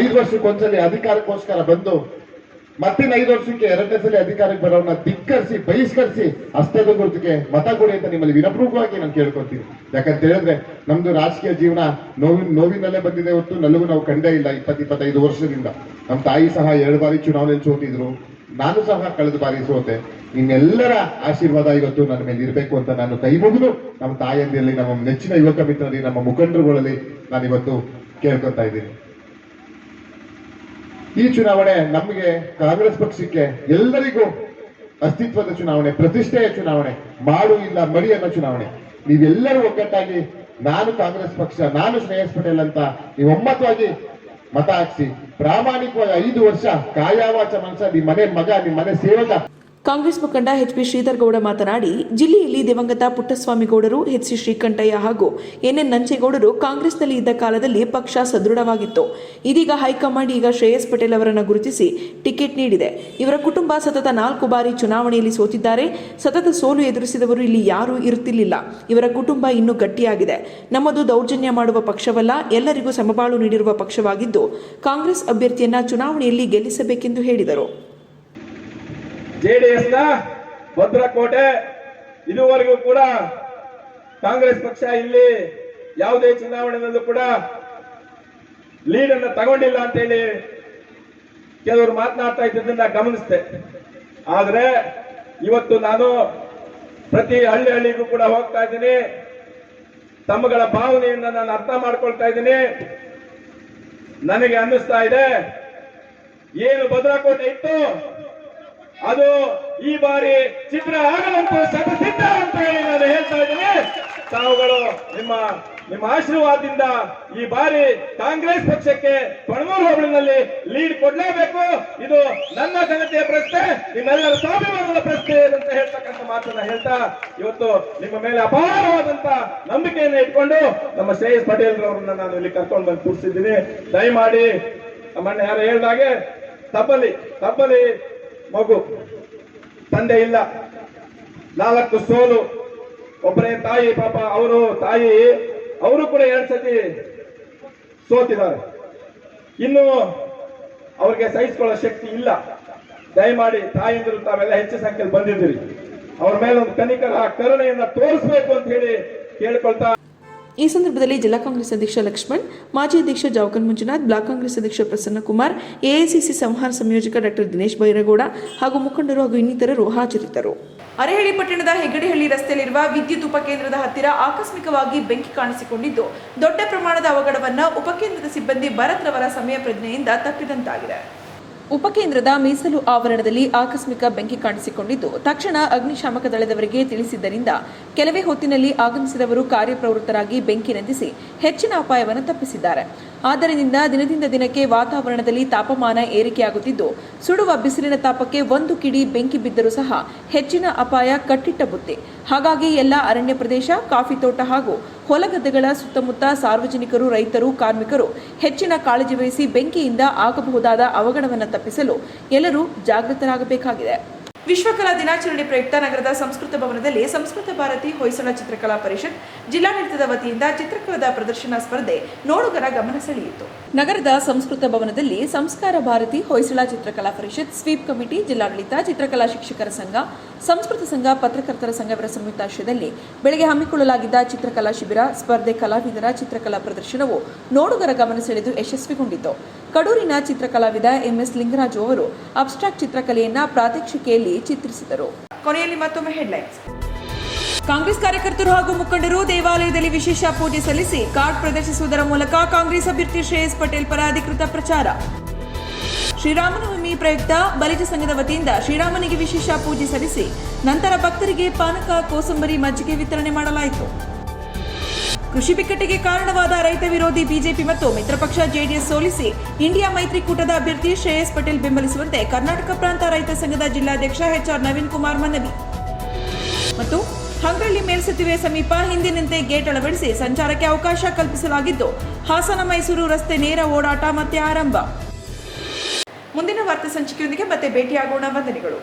ಐದು ವರ್ಷಕ್ಕೊಂದ್ಸಲಿ ಅಧಿಕಾರಕ್ಕೋಸ್ಕರ ಬಂದು ಮತ್ತಿನ ಐದು ವರ್ಷಕ್ಕೆ ಎರಡನೇ ಸಲ ಅಧಿಕಾರಕ್ಕೆ ಬರೋರನ್ನ ಧಿಕ್ಕರಿಸಿ, ಬಹಿಷ್ಕರಿಸಿ ಹಸ್ತದ ಗುರುತಿಗೆ ಮತ ಕೊಡಿ ಅಂತ ನಿಮ್ಮಲ್ಲಿ ವಿನಪ್ರೂಪವಾಗಿ ನಾನು ಕೇಳ್ಕೊತೀನಿ ಯಾಕಂತ ಹೇಳಿದ್ರೆ ನಮ್ದು ರಾಜಕೀಯ ಜೀವನ ನೋವಿನ, ನೋವಿನಲ್ಲೇ ಬಂದಿದೆ ಹೊತ್ತು ನಲುವು ನಾವು ಕಂಡೇ ಇಲ್ಲ ಇಪ್ಪತ್ತು, ಇಪ್ಪತ್ತೈದು ವರ್ಷದಿಂದ. ನಮ್ಮ ತಾಯಿ ಸಹ ಎರಡು ಬಾರಿ ಚುನಾವಣೆಯಲ್ಲಿ ಸೋತಿದ್ರು. ನಾನು ಸಹ ಕಳೆದ ಬಾರಿ ಸೋತೆ. ನಿಮ್ಮೆಲ್ಲರ ಆಶೀರ್ವಾದ ಇವತ್ತು ನನ್ನ ಮೇಲೆ ಇರಬೇಕು ಅಂತ ನಾನು ಕೈ ಮುಗಿದು ನಮ್ಮ ತಾಯಿಯಲ್ಲಿ ನಮ್ಮ ನೆಚ್ಚಿನ ಯುವಕ ಮಿತ್ರರಲ್ಲಿ, ನಮ್ಮ ಮುಖಂಡರುಗಳಲ್ಲಿ ನಾನು ಇವತ್ತು ಕೇಳ್ಕೊತಾ ಇದ್ದೀನಿ. ಈ ಚುನಾವಣೆ ನಮಗೆ ಕಾಂಗ್ರೆಸ್ ಪಕ್ಷಕ್ಕೆ ಎಲ್ಲರಿಗೂ ಅಸ್ತಿತ್ವದ ಚುನಾವಣೆ, ಪ್ರತಿಷ್ಠೆಯ ಚುನಾವಣೆ, ಮಾಡು ಇಲ್ಲ ಮರಿ ಅನ್ನೋ ಚುನಾವಣೆ. ನೀವೆಲ್ಲರೂ ಒಗ್ಗಟ್ಟಾಗಿ ನಾನು ಕಾಂಗ್ರೆಸ್ ಪಕ್ಷ, ನಾನು ಶ್ರೇಯಸ್ ಪಟೇಲ್ ಅಂತ ನೀವು ಒಮ್ಮತವಾಗಿ ಮತ ಹಾಕ್ಸಿ. ಪ್ರಾಮಾಣಿಕವಾಗಿ ಐದು ವರ್ಷ ಕಾಯಾವಾಚ ಮನಸ್ಸ, ನಿಮ್ಮ ಮನೆ ಮಗ, ನಿಮ್ಮ ಮನೆ ಸೇವಕ. ಕಾಂಗ್ರೆಸ್ ಮುಖಂಡ ಎಚ್ಪಿ ಶ್ರೀಧರ್ ಗೌಡ ಮಾತನಾಡಿ, ಜಿಲ್ಲೆಯಲ್ಲಿ ದಿವಂಗತ ಪುಟ್ಟಸ್ವಾಮಿ ಗೌಡರು ಎಚ್ ಸಿ ಶ್ರೀಕಂಠಯ್ಯ ಹಾಗೂ ಎನ್ಎನ್ ನಂಜೇಗೌಡರು ಕಾಂಗ್ರೆಸ್ನಲ್ಲಿ ಇದ್ದ ಕಾಲದಲ್ಲಿ ಪಕ್ಷ ಸದೃಢವಾಗಿತ್ತು. ಇದೀಗ ಹೈಕಮಾಂಡ್ ಈಗ ಶ್ರೇಯಸ್ ಪಟೇಲ್ ಅವರನ್ನು ಗುರುತಿಸಿ ಟಿಕೆಟ್ ನೀಡಿದೆ. ಇವರ ಕುಟುಂಬ ಸತತ ನಾಲ್ಕು ಬಾರಿ ಚುನಾವಣೆಯಲ್ಲಿ ಸೋತಿದ್ದಾರೆ. ಸತತ ಸೋಲು ಎದುರಿಸಿದವರು ಇಲ್ಲಿ ಯಾರೂ ಇರುತ್ತಿರಲಿಲ್ಲ ಇವರ ಕುಟುಂಬ ಇನ್ನೂ ಗಟ್ಟಿಯಾಗಿದೆ. ನಮ್ಮದು ದೌರ್ಜನ್ಯ ಮಾಡುವ ಪಕ್ಷವಲ್ಲ, ಎಲ್ಲರಿಗೂ ಸಮಬಾಳು ನೀಡಿರುವ ಪಕ್ಷವಾಗಿದ್ದು, ಕಾಂಗ್ರೆಸ್ ಅಭ್ಯರ್ಥಿಯನ್ನ ಚುನಾವಣೆಯಲ್ಲಿ ಗೆಲ್ಲಿಸಬೇಕೆಂದು ಹೇಳಿದರು. ಜೆಡಿಎಸ್ನ ಭದ್ರಕೋಟೆ, ಇದುವರೆಗೂ ಕೂಡ ಕಾಂಗ್ರೆಸ್ ಪಕ್ಷ ಇಲ್ಲಿ ಯಾವುದೇ ಚುನಾವಣೆಯಲ್ಲೂ ಕೂಡ ಲೀಡ್ ಅನ್ನು ತಗೊಂಡಿಲ್ಲ ಅಂತ ಹೇಳಿ ಕೆಲವರು ಮಾತನಾಡ್ತಾ ಇದ್ದಿದ್ದನ್ನ ಗಮನಿಸಿದೆ. ಆದ್ರೆ ಇವತ್ತು ನಾನು ಪ್ರತಿ ಹಳ್ಳಿ ಹಳ್ಳಿಗೂ ಕೂಡ ಹೋಗ್ತಾ ಇದ್ದೀನಿ. ತಮ್ಮಗಳ ಭಾವನೆಯನ್ನ ನಾನು ಅರ್ಥ ಮಾಡ್ಕೊಳ್ತಾ ಇದ್ದೀನಿ. ನನಗೆ ಅನ್ನಿಸ್ತಾ ಇದೆ. ಏನು ಭದ್ರಕೋಟೆ ಇತ್ತು? ಅದು ಈ ಬಾರಿ ಚಿತ್ರ ಆಗಲಂತ ಸಿದ್ಧ ಅಂತ ಹೇಳಿ ನಾನು ಹೇಳ್ತಾ ಇದ್ದೀನಿ. ತಾವುಗಳು ನಿಮ್ಮ ನಿಮ್ಮ ಆಶೀರ್ವಾದದಿಂದ ಈ ಬಾರಿ ಕಾಂಗ್ರೆಸ್ ಪಕ್ಷಕ್ಕೆ ಪಣಮೂರು ಹೋಬಳಿನಲ್ಲಿ ಲೀಡ್ ಕೊಡಲೇಬೇಕು. ಇದು ನನ್ನ ಜನತೆಯ ಪ್ರಶ್ನೆ, ನಿಮ್ಮೆಲ್ಲರ ಸ್ವಾಭಿಮಾನದ ಪ್ರಶ್ನೆ ಅಂತ ಹೇಳ್ತಕ್ಕಂಥ ಮಾತನ್ನ ಹೇಳ್ತಾ ಇವತ್ತು ನಿಮ್ಮ ಮೇಲೆ ಅಪಾರವಾದಂತ ನಂಬಿಕೆಯನ್ನು ಇಟ್ಕೊಂಡು ನಮ್ಮ ಶ್ರೇಯಸ್ ಪಟೇಲ್ ರವರನ್ನ ನಾನು ಇಲ್ಲಿ ಕರ್ಕೊಂಡು ಬಂದು ಕೂರಿಸಿದ್ದೀನಿ. ದಯಮಾಡಿ ನಮ್ಮಣ್ಣ ಯಾರು ಹೇಳ್ದಾಗೆ ತಪ್ಪಲಿ ತಪ್ಪಲಿ ಮಗು, ತಂದೆ ಇಲ್ಲ. ನಾಲ್ಕು ಸೋಲು ಒಬ್ಬರೇ ತಾಯಿ, ಪಾಪ ಅವರು ತಾಯಿ, ಅವರು ಕೂಡ ಎರಡು ಸತಿ ಸೋತಿದ್ದಾರೆ. ಇನ್ನು ಅವ್ರಿಗೆ ಸಹಿಸಿಕೊಳ್ಳೋ ಶಕ್ತಿ ಇಲ್ಲ. ದಯಮಾಡಿ ತಾಯಂದಿರು, ತಾವೆಲ್ಲ ಹೆಚ್ಚು ಸಂಖ್ಯೆಯಲ್ಲಿ ಬಂದಿದ್ದೀರಿ. ಅವ್ರ ಮೇಲೆ ಒಂದು ಕನಿಕರ ಕರುಣೆಯನ್ನ ತೋರಿಸ್ಬೇಕು ಅಂತ ಹೇಳಿ ಕೇಳ್ಕೊಳ್ತಾ ಈ ಸಂದರ್ಭದಲ್ಲಿ ಜಿಲ್ಲಾ ಕಾಂಗ್ರೆಸ್ ಅಧ್ಯಕ್ಷ ಲಕ್ಷ್ಮಣ್, ಮಾಜಿ ಅಧ್ಯಕ್ಷ ಜಾವಕನ್ ಮಂಜುನಾಥ್, ಬ್ಲಾಕ್ ಕಾಂಗ್ರೆಸ್ ಅಧ್ಯಕ್ಷ ಪ್ರಸನ್ನಕುಮಾರ್, ಎಐಸಿಸಿ ಸಂಹಾರ ಸಂಯೋಜಕ ಡಾಕ್ಟರ್ ದಿನೇಶ್ ಬೈರಗೌಡ ಹಾಗೂ ಮುಖಂಡರು ಹಾಗೂ ಇನ್ನಿತರರು ಹಾಜರಿದ್ದರು. ಅರೆಹಳ್ಳಿ ಪಟ್ಟಣದ ಹೆಗ್ಗಡೆಹಳ್ಳಿ ರಸ್ತೆಯಲ್ಲಿರುವ ವಿದ್ಯುತ್ ಉಪಕೇಂದ್ರದ ಹತ್ತಿರ ಆಕಸ್ಮಿಕವಾಗಿ ಬೆಂಕಿ ಕಾಣಿಸಿಕೊಂಡಿದ್ದು, ದೊಡ್ಡ ಪ್ರಮಾಣದ ಅವಘಡವನ್ನು ಉಪಕೇಂದ್ರದ ಸಿಬ್ಬಂದಿ ಭರತ್ ರವರ ಸಮಯ ಪ್ರಜ್ಞೆಯಿಂದ ತಪ್ಪಿದಂತಾಗಿದೆ. ಉಪಕೇಂದ್ರದ ಮೀಸಲು ಆವರಣದಲ್ಲಿ ಆಕಸ್ಮಿಕ ಬೆಂಕಿ ಕಾಣಿಸಿಕೊಂಡಿದ್ದು, ತಕ್ಷಣ ಅಗ್ನಿಶಾಮಕ ದಳದವರಿಗೆ ತಿಳಿಸಿದ್ದರಿಂದ ಕೆಲವೇ ಹೊತ್ತಿನಲ್ಲಿ ಆಗಮಿಸಿದವರು ಕಾರ್ಯಪ್ರವೃತ್ತರಾಗಿ ಬೆಂಕಿ ನಂದಿಸಿ ಹೆಚ್ಚಿನ ಅಪಾಯವನ್ನು ತಪ್ಪಿಸಿದ್ದಾರೆ. ಆದ್ದರಿಂದ ದಿನದಿಂದ ದಿನಕ್ಕೆ ವಾತಾವರಣದಲ್ಲಿ ತಾಪಮಾನ ಏರಿಕೆಯಾಗುತ್ತಿದ್ದು, ಸುಡುವ ಬಿಸಿಲಿನ ತಾಪಕ್ಕೆ ಒಂದು ಕಿಡಿ ಬೆಂಕಿ ಬಿದ್ದರೂ ಸಹ ಹೆಚ್ಚಿನ ಅಪಾಯ ಕಟ್ಟಿಟ್ಟ ಬುತ್ತೆ. ಹಾಗಾಗಿ ಎಲ್ಲ ಅರಣ್ಯ ಪ್ರದೇಶ, ಕಾಫಿ ತೋಟ ಹಾಗೂ ಹೊಲಗದ್ದೆಗಳ ಸುತ್ತಮುತ್ತ ಸಾರ್ವಜನಿಕರು, ರೈತರು, ಕಾರ್ಮಿಕರು ಹೆಚ್ಚಿನ ಕಾಳಜಿ ವಹಿಸಿ ಬೆಂಕಿಯಿಂದ ಆಗಬಹುದಾದ ಅವಘಡವನ್ನು ತಪ್ಪಿಸಲು ಎಲ್ಲರೂ ಜಾಗೃತರಾಗಬೇಕಾಗಿದೆ. ವಿಶ್ವಕಲಾ ದಿನಾಚರಣೆ ಪ್ರಯುಕ್ತ ನಗರದ ಸಂಸ್ಕೃತ ಭವನದಲ್ಲಿ ಸಂಸ್ಕೃತ ಭಾರತಿ ಹೊಯ್ಸಳ ಚಿತ್ರಕಲಾ ಪರಿಷತ್ ಜಿಲ್ಲಾಡಳಿತದ ವತಿಯಿಂದ ಚಿತ್ರಕಲಾದ ಪ್ರದರ್ಶನ ಸ್ಪರ್ಧೆ ನೋಡುಗರ ಗಮನ ಸೆಳೆಯಿತು. ನಗರದ ಸಂಸ್ಕೃತ ಭವನದಲ್ಲಿ ಸಂಸ್ಕಾರ ಭಾರತಿ ಹೊಯ್ಸಳ ಚಿತ್ರಕಲಾ ಪರಿಷತ್, ಸ್ವೀಪ್ ಕಮಿಟಿ, ಜಿಲ್ಲಾಡಳಿತ, ಚಿತ್ರಕಲಾ ಶಿಕ್ಷಕರ ಸಂಘ, ಸಂಸ್ಕೃತ ಸಂಘ, ಪತ್ರಕರ್ತರ ಸಂಘವರ ಸಂಯುಕ್ತಾಶ್ರಯದಲ್ಲಿ ಬೆಳಗ್ಗೆ ಹಮ್ಮಿಕೊಳ್ಳಲಾಗಿದ್ದ ಚಿತ್ರಕಲಾ ಶಿಬಿರ, ಸ್ಪರ್ಧೆ ಕಲಾವಿದರ ಚಿತ್ರಕಲಾ ಪ್ರದರ್ಶನವು ನೋಡುಗರ ಗಮನ ಸೆಳೆದು ಯಶಸ್ವಿಗೊಂಡಿತು. ಕಡೂರಿನ ಚಿತ್ರಕಲಾವಿದ ಎಂಎಸ್ ಲಿಂಗರಾಜು ಅವರು ಅಬ್ಸ್ಟ್ರಾಕ್ಟ್ ಚಿತ್ರಕಲೆಯನ್ನ ಪ್ರಾತ್ಯಕ್ಷಿಕೆಯಲ್ಲಿ ಚಿತ್ರಿಸಿದರು. ಕೊನೆಯಲ್ಲಿ ಮತ್ತೊಮ್ಮೆ ಹೆಡ್ಲೈನ್ಸ್. ಕಾಂಗ್ರೆಸ್ ಕಾರ್ಯಕರ್ತರು ಹಾಗೂ ಮುಖಂಡರು ದೇವಾಲಯದಲ್ಲಿ ವಿಶೇಷ ಪೂಜೆ ಸಲ್ಲಿಸಿ ಕಾರ್ಡ್ ಪ್ರದರ್ಶಿಸುವುದರ ಮೂಲಕ ಕಾಂಗ್ರೆಸ್ ಅಭ್ಯರ್ಥಿ ಶ್ರೇಯಸ್ ಪಟೇಲ್ ಪರ ಅಧಿಕೃತ ಪ್ರಚಾರ. ಶ್ರೀರಾಮನವಮಿ ಪ್ರಯುಕ್ತ ಬಲಿಜ ಸಂಘದ ವತಿಯಿಂದ ಶ್ರೀರಾಮನಿಗೆ ವಿಶೇಷ ಪೂಜೆ ಸಲ್ಲಿಸಿ ನಂತರ ಭಕ್ತರಿಗೆ ಪಾನಕ ಕೋಸಂಬರಿ ಮಜ್ಜಿಗೆ ವಿತರಣೆ ಮಾಡಲಾಯಿತು. ಕೃಷಿ ಬಿಕ್ಕಟ್ಟಿಗೆ ಕಾರಣವಾದ ರೈತ ವಿರೋಧಿ ಬಿಜೆಪಿ ಮತ್ತು ಮಿತ್ರಪಕ್ಷ ಜೆಡಿಎಸ್ ಸೋಲಿಸಿ ಇಂಡಿಯಾ ಮೈತ್ರಿಕೂಟದ ಅಭ್ಯರ್ಥಿ ಶ್ರೇಯಸ್ ಪಟೇಲ್ ಬೆಂಬಲಿಸುವಂತೆ ಕರ್ನಾಟಕ ಪ್ರಾಂತ ರೈತ ಸಂಘದ ಜಿಲ್ಲಾಧ್ಯಕ್ಷ ಎಚ್ಆರ್ ನವೀನ್ ಕುಮಾರ್ ಮನವಿ. ಮತ್ತು ಹಂಗಳ್ಳಿ ಮೇಲ್ಸೇತುವೆ ಸಮೀಪ ಹಿಂದಿನಂತೆ ಗೇಟ್ ಅಳವಡಿಸಿ ಸಂಚಾರಕ್ಕೆ ಅವಕಾಶ ಕಲ್ಪಿಸಲಾಗಿದ್ದು ಹಾಸನ ಮೈಸೂರು ರಸ್ತೆ ನೇರ ಓಡಾಟ ಮತ್ತೆ ಆರಂಭ. ಮುಂದಿನ ವಾರ್ತಾ ಸಂಚಿಕೆಯೊಂದಿಗೆ ಮತ್ತೆ ಭೇಟಿಯಾಗೋಣ. ವಂದನೆಗಳು.